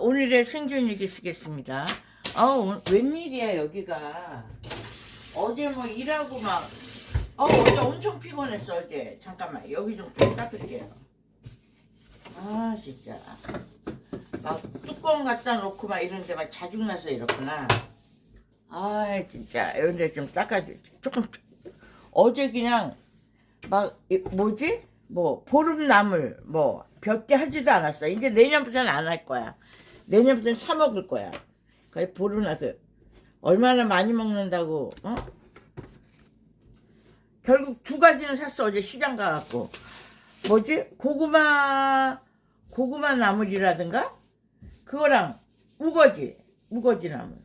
오늘의 생존일기 쓰겠습니다. 아, 오- 웬일이야, 여기가. 어제 뭐 일하고 막, 어, 어제 엄청 피곤했어, 어제. 잠깐만, 여기 좀 닦을게요. 아, 진짜. 막 뚜껑 갖다 놓고 막 이런데 막 자죽나서 이렇구나. 아, 진짜. 이런데 좀 닦아줘. 조금, 어제 그냥, 막, 이- 뭐지? 뭐, 보름나물, 뭐, 몇 개 하지도 않았어. 이제 내년부터는 안 할 거야. 내년부터는 사 먹을 거야. 거의 보름나, 그, 얼마나 많이 먹는다고, 어? 결국 두 가지는 샀어. 어제 시장 가갖고. 뭐지? 고구마, 고구마 나물이라든가? 그거랑 우거지, 우거지 나물.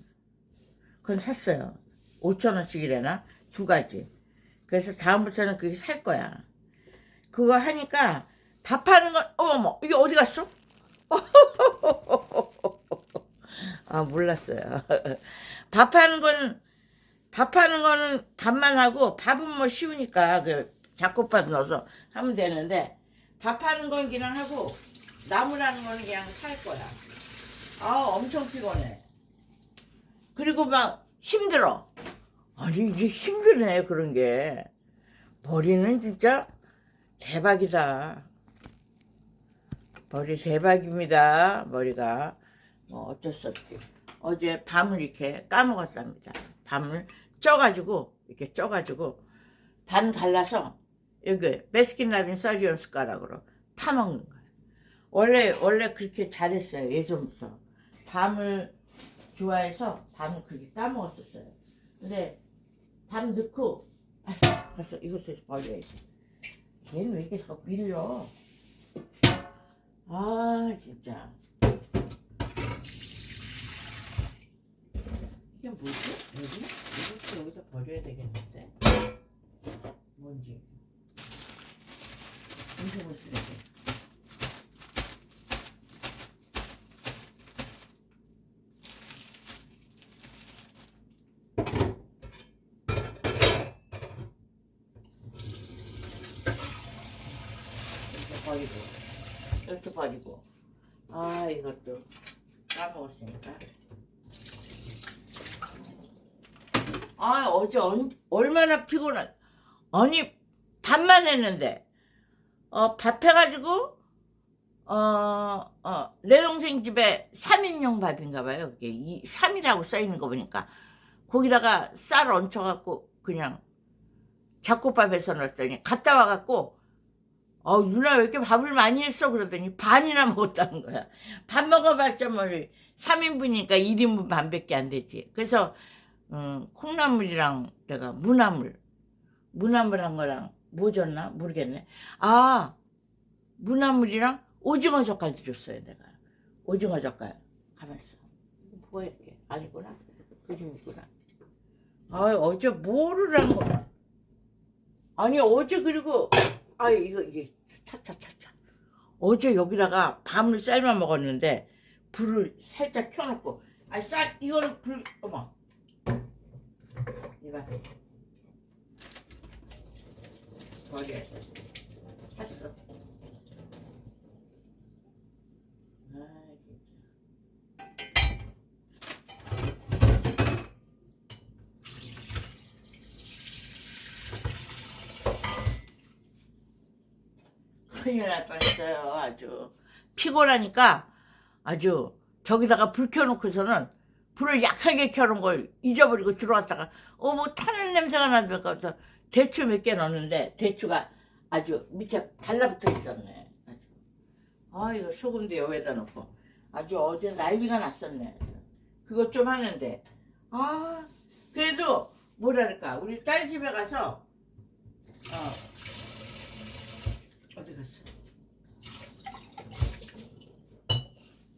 그건 샀어요. 5천원씩이래나? 두 가지. 그래서 다음부터는 그게 살 거야. 그거 하니까 밥하는 건 어머머 이게 어디 갔어? 아 몰랐어요. 밥하는 건 밥하는 거는 밥만 하고 밥은 뭐 쉬우니까 그 잡곡밥 넣어서 하면 되는데 밥하는 건 그냥 하고 나무라는 거는 그냥 살 거야. 아 엄청 피곤해. 그리고 막 힘들어. 아니 이게 힘드네 그런 게. 머리는 진짜 대박이다. 머리 대박입니다. 머리가 뭐 어쩔 수 없지. 어제 밤을 이렇게 까먹었답니다. 밤을 쪄가지고 이렇게 쪄가지고 반 갈라서 여기 베스킨라빈 썰리온 숟가락으로 타먹는 거예요. 원래 원래 그렇게 잘했어요. 예전부터 밤을 좋아해서 밤을 그렇게 까먹었었어요. 근데 밤 넣고 아, 그래서 이것도 버려야지. 걔는 왜 이렇게 자꾸 밀려? 아 진짜. 이게 뭐지? 여기? 이것도 여기다 버려야 되겠는데. 뭔지. 음식물 쓰레기. 이렇게 버리고. 버리고. 아 이것도 까먹었으니까. 아 어제 언, 얼마나 피곤한 아니 밥만 했는데 어 밥 해가지고 어 어 내 동생 집에 3인용 밥인가 봐요 그게 이 3이라고 써 있는 거 보니까 거기다가 쌀 얹혀갖고 그냥 잡곡밥에서 넣었더니 갔다 와갖고 어 누나 왜 이렇게 밥을 많이 했어? 그러더니 반이나 먹었다는 거야. 밥 먹어봤자 뭐 3인분이니까 1인분 반밖에 안 되지. 그래서 음, 콩나물이랑 내가 무나물 무나물 한 거랑 뭐 줬나? 모르겠네. 아 무나물이랑 오징어 젓갈 드렸어요 내가. 오징어 젓갈. 가만있어. 뭐가 이렇게? 아니구나. 그림이구나. 아 어제 뭐를 한 거야? 아니 어제 그리고 아 이거 이게 차차차차. 어제 여기다가 밤을 삶아 먹었는데 불을 살짝 켜놓고. 아쌀 이거는 불 어머. 이봐. 버려야지 샀어 아 진짜 큰일 날 뻔했어요. 아주. 피곤하니까 아주 저기다가 불 켜놓고서는 불을 약하게 켜놓은 걸 잊어버리고 들어왔다가 어뭐 타는 냄새가 나니까 대추 몇 개 넣었는데 대추가 아주 밑에 달라붙어 있었네. 아 이거 소금도 여기다 넣고. 아주 어제 난리가 났었네. 그것 좀 하는데. 아 그래도 뭐랄까. 우리 딸 집에 가서 어 어디 갔어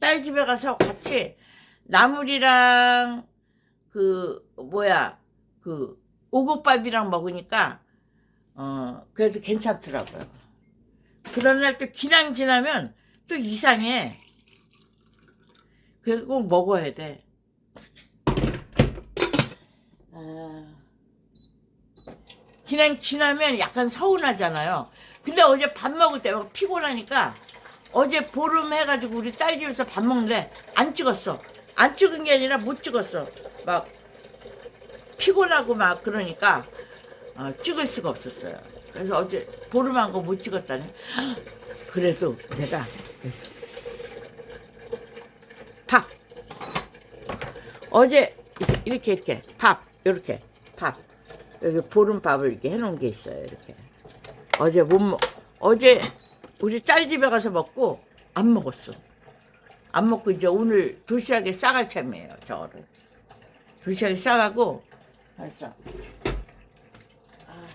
딸 집에 가서 같이 나물이랑 그 뭐야 그 오곡밥이랑 먹으니까 어 그래도 괜찮더라고요. 그런 날 또 기랑 지나면 또 이상해. 꼭 먹어야 돼. 아, 기랑 지나면 약간 서운하잖아요. 근데 어제 밥 먹을 때 막 피곤하니까 어제 보름 해가지고 우리 딸 집에서 밥 먹는데 안 찍었어. 안 찍은 게 아니라 못 찍었어. 막 피곤하고 막 그러니까 어, 찍을 수가 없었어요. 그래서 어제 보름 한 거 못 찍었다네. 그래도 내가 밥 어제 이렇게 이렇게 밥 이렇게 밥 여기 보름밥을 이렇게 해놓은 게 있어요. 이렇게 어제 못 먹, 어제 우리 딸 집에 가서 먹고 안 먹었어. 안 먹고 이제 오늘 도시락에 싸갈 참이에요. 저거를 도시락에 싸가고 알았어. 아.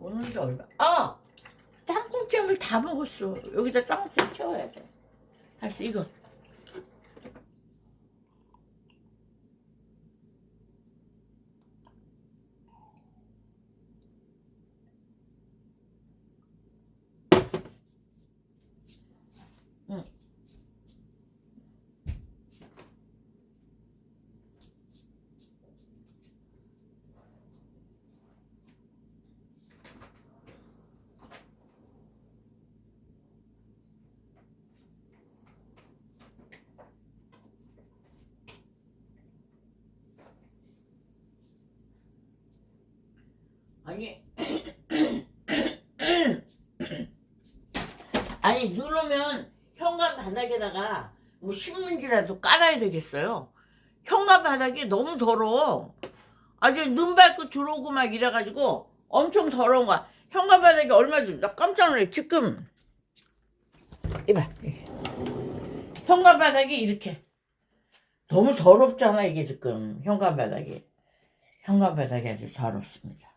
오늘도 얼마? 아 땅콩잼을 다 먹었어. 여기다 땅콩잼 채워야 돼. 알았어 이거. 아니 아니 눈 오면 현관 바닥에다가 뭐 신문지라도 깔아야 되겠어요. 현관 바닥이 너무 더러워. 아주 눈 밟고 들어오고 막 이래가지고 엄청 더러운 거야. 현관 바닥이 얼마 전에 나 깜짝 놀래 지금 이봐 이게 현관 바닥이 이렇게 너무 더럽잖아 이게 지금 현관 바닥이 현관 바닥이 아주 더럽습니다.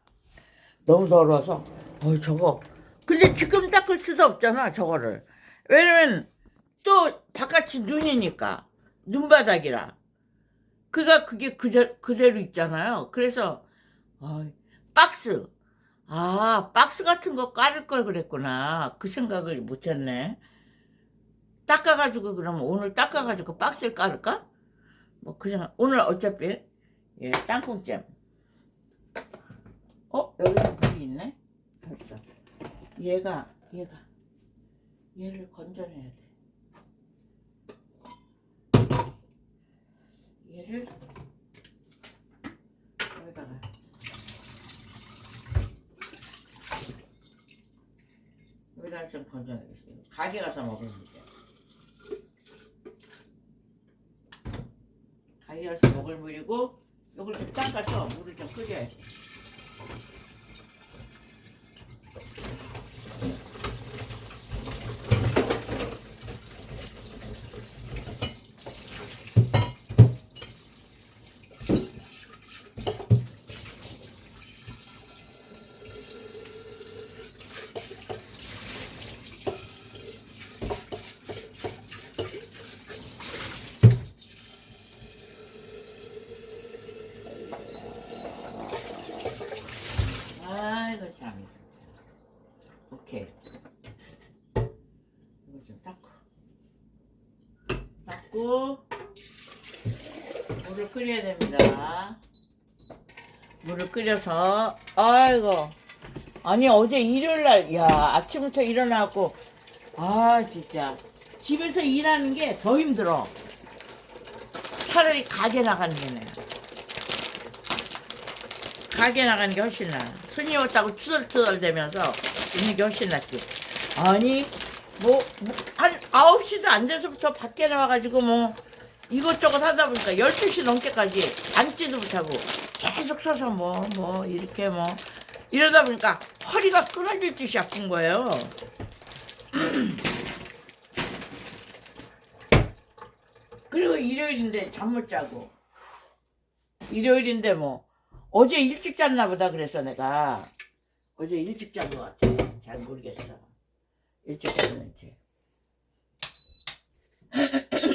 너무 더러워서. 어 저거. 근데 지금 닦을 수도 없잖아 저거를. 왜냐면 또 바깥이 눈이니까 눈바닥이라. 그가 그게 그대, 그대로 있잖아요. 그래서 어, 박스. 아 박스 같은 거 깔을 걸 그랬구나. 그 생각을 못했네. 닦아가지고 그러면 오늘 닦아가지고 박스를 깔을까? 뭐 그냥 오늘 어차피 예 땅콩잼 어? 여기 물이 있네? 벌써. 얘가, 얘가. 얘를 건져내야 돼. 얘를 여기다가. 여기다가 좀 건져내겠습니다. 가게 가서 먹으면 돼. 가게 가서 먹을 물이고, 요걸 좀 닦아서 물을 좀 끓여야 돼. 아이고 참. 오케이. 이거 좀 닦고. 닦고 물을 끓여야 됩니다. 물을 끓여서 아이고 아니 어제 일요일 날 야 아침부터 일어나고 아 진짜 집에서 일하는 게 더 힘들어. 차라리 가게 나가는 게 나아. 가게 나가는 게 훨씬 나아. 손님 왔다고 투덜투덜 대면서 있는 게 훨씬 낫지. 아니, 뭐, 뭐, 한 9시도 안 돼서부터 밖에 나와가지고 뭐, 이것저것 하다 보니까 12시 넘게까지 앉지도 못하고 계속 서서 뭐, 뭐, 이렇게 뭐, 이러다 보니까 허리가 끊어질 듯이 아픈 거예요. 그리고 일요일인데 잠 못 자고. 일요일인데 뭐, 어제 일찍 잤나 보다 그래서 내가. 어제 일찍 잔 것 같아. 잘 모르겠어. 일찍 잤는지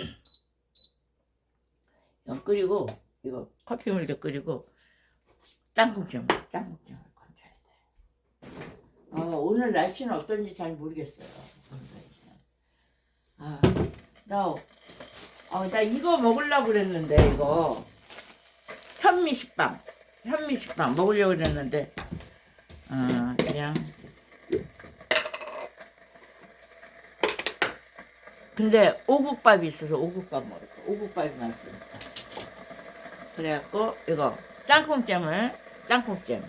끓이고 이거 커피물도 끓이고 땅콩찜 땅콩찜을 건져야 돼. 어, 오늘 날씨는 어떤지 잘 모르겠어요. 날씨는. 아나 어, 나 이거 먹으려고 그랬는데 이거. 현미식빵 현미식빵 먹으려고 그랬는데 어, 그냥. 근데 오국밥이 있어서 오국밥 먹을 거 오국밥이 맛있으니까 그래갖고 이거 땅콩잼을 땅콩잼.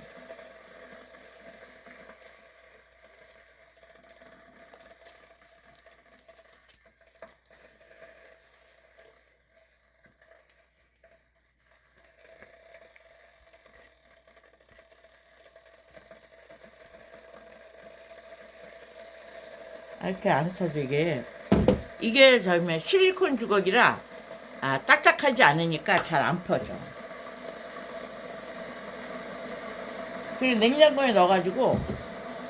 아, 이렇게 안 이게 이게 저면 실리콘 주걱이라 아, 딱딱하지 않으니까 잘 안 퍼져. 그리고 냉장고에 넣어가지고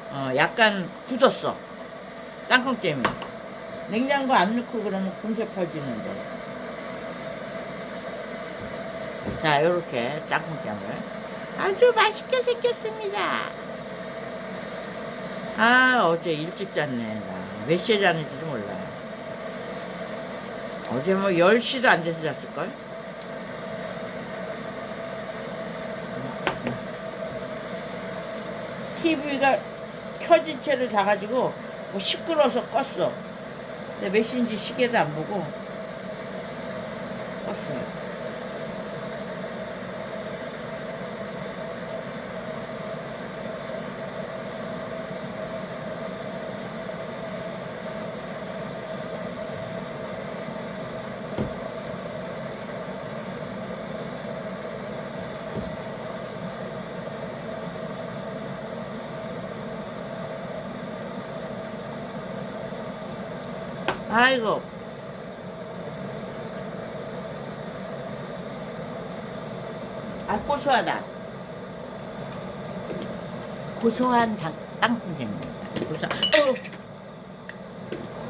어, 약간 굳었어. 땅콩 잼이. 냉장고 안 넣고 그러면 금세 퍼지는데. 자, 요렇게 땅콩잼을 아주 맛있게 생겼습니다. 아, 어제 일찍 잤네. 나 몇 시에 잤는지도 몰라. 어제 뭐 10시도 안 돼서 잤을걸? TV가 켜진 채로 자가지고 뭐 시끄러워서 껐어. 근데 몇 시인지 시계도 안 보고 껐어요. 아이고. 아, 고소하다. 고소한 당, 땅콩잼입니다. 고소, 어.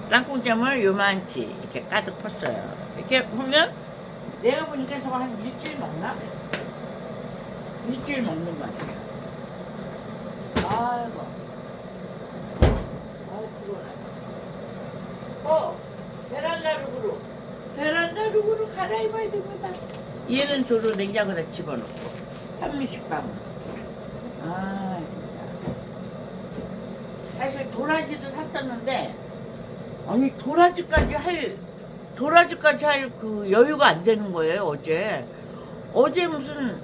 땅콩잼을 요만치 이렇게 가득 폈어요. 이렇게 보면 내가 보니까 저거 한 일주일 먹나? 일주일 먹는 것 같아요. 아이고. 아이고, 피곤하다. 어, 베란다 룩으로. 베란다 룩으로 갈아입어야 됩니다. 얘는 도로 냉장고에다 집어넣고. 현미식빵. 아, 진짜. 사실 도라지도 샀었는데, 아니, 도라지까지 할, 도라지까지 할 그 여유가 안 되는 거예요, 어제. 어제 무슨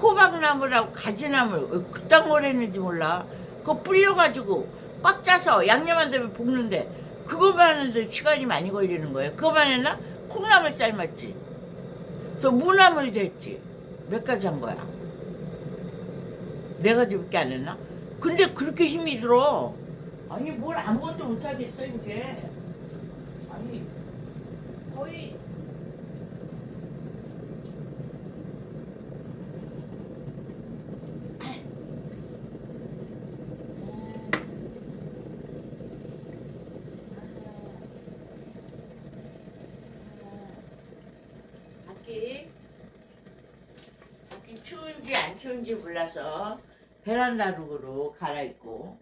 호박나무라고 가지나물, 왜 그딴 걸 했는지 몰라. 그거 불려가지고 꽉 짜서 양념한 다음에 볶는데, 그거만 하는데 시간이 많이 걸리는 거예요. 그거만 했나? 콩나물 삶았지. 또 무나물도 했지. 몇 가지 한 거야. 네 가지밖에 안 했나? 근데 그렇게 힘이 들어. 아니 뭘 아무것도 못 하겠어 이제. 아니 거의 밖이 밖이 추운지 몰라서 베란다 룩으로 갈아입고.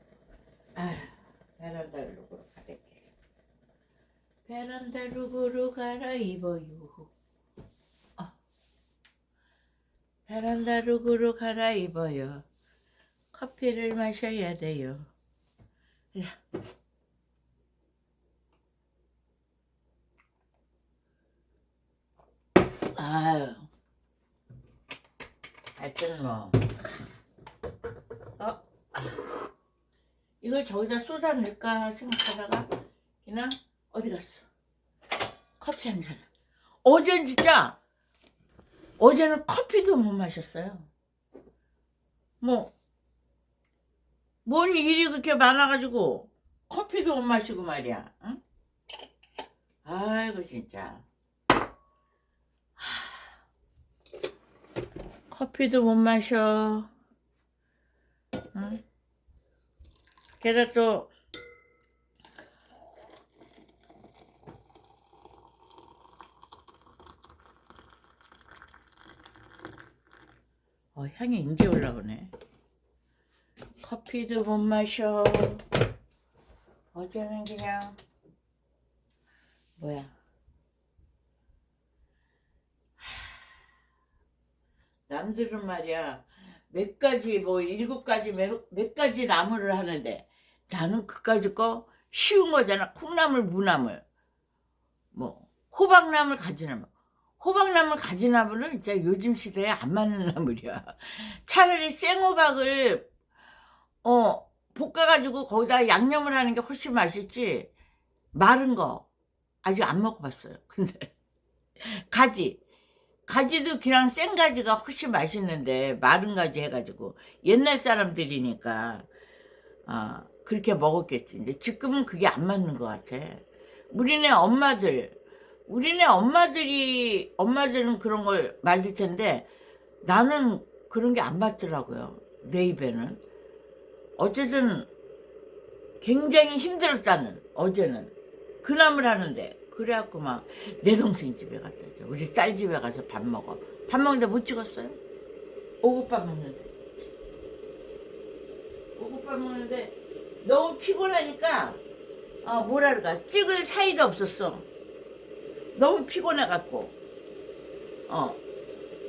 아 베란다 룩으로 갈아입게. 베란다 룩으로 갈아입어요. 어. 베란다 룩으로 갈아입어요. 커피를 마셔야 돼요. 야. 아유 뭐 어? 이걸 저기다 쏟아 넣을까 생각하다가 그냥 어디 갔어? 커피 한 잔. 어젠 진짜 어제는 커피도 못 마셨어요. 뭐 뭔 일이 그렇게 많아가지고 커피도 못 마시고 말이야. 응? 아이고 진짜 커피도 못 마셔. 응? 게다가 또 어, 향이 이제 올라오네. 커피도 못 마셔. 어제는 그냥 뭐야? 남들은 말이야. 몇 가지 뭐 일곱 가지 몇, 몇 가지 나물을 하는데 나는 그까짓 거 쉬운 거잖아. 콩나물 무나물. 뭐 호박나물 가지나물 호박나물 가지나물은 진짜 요즘 시대에 안 맞는 나물이야. 차라리 생호박을 어 볶아가지고 거기다 양념을 하는 게 훨씬 맛있지. 마른 거 아직 안 먹어봤어요. 근데 가지 가지도 그냥 생 가지가 훨씬 맛있는데 마른 가지 해가지고 옛날 사람들이니까 아 그렇게 먹었겠지. 이제 지금은 그게 안 맞는 것 같아. 우리네 엄마들 우리네 엄마들이 엄마들은 그런 걸 맞을 텐데 나는 그런 게 안 맞더라고요 내 입에는. 어쨌든 굉장히 힘들었다는 어제는. 그남을 하는데 그래갖고 막 내 동생 집에 갔어요 우리 딸 집에 가서 밥 먹어. 밥 먹는데 못 찍었어요? 오곡밥 먹는데. 오곡밥 먹는데 너무 피곤하니까 아 뭐라 그럴까? 찍을 사이도 없었어. 너무 피곤해갖고. 어.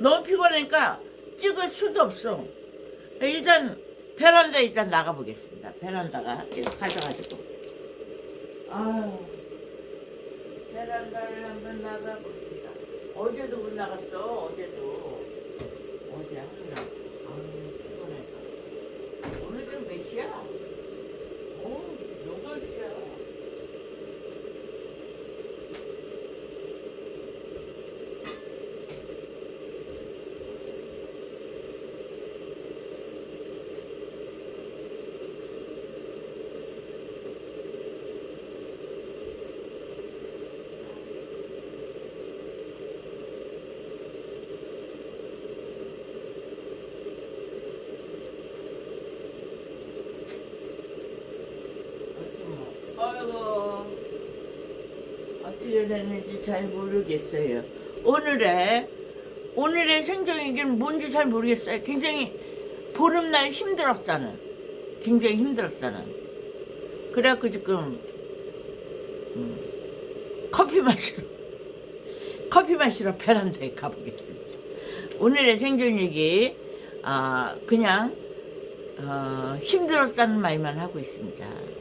너무 피곤하니까 찍을 수도 없어. 일단 베란다 일단 나가보겠습니다. 베란다가 가져가지고. 아 베란다를 한번 나가봅시다. 어제도 못 나갔어 어제도. 어제 하느라 아유 피곤해 오늘 지금 몇 시야? 오 8시야 어떻게 됐는지 잘 모르겠어요. 오늘의 오늘의 생존이긴 뭔지 잘 모르겠어요. 굉장히 보름날 힘들었다는 굉장히 힘들었다는 그래갖고 지금 음, 커피 마시러 커피 마시러 베란다에 가보겠습니다. 오늘의 생존일기 아 그냥 어, 힘들었다는 말만 하고 있습니다.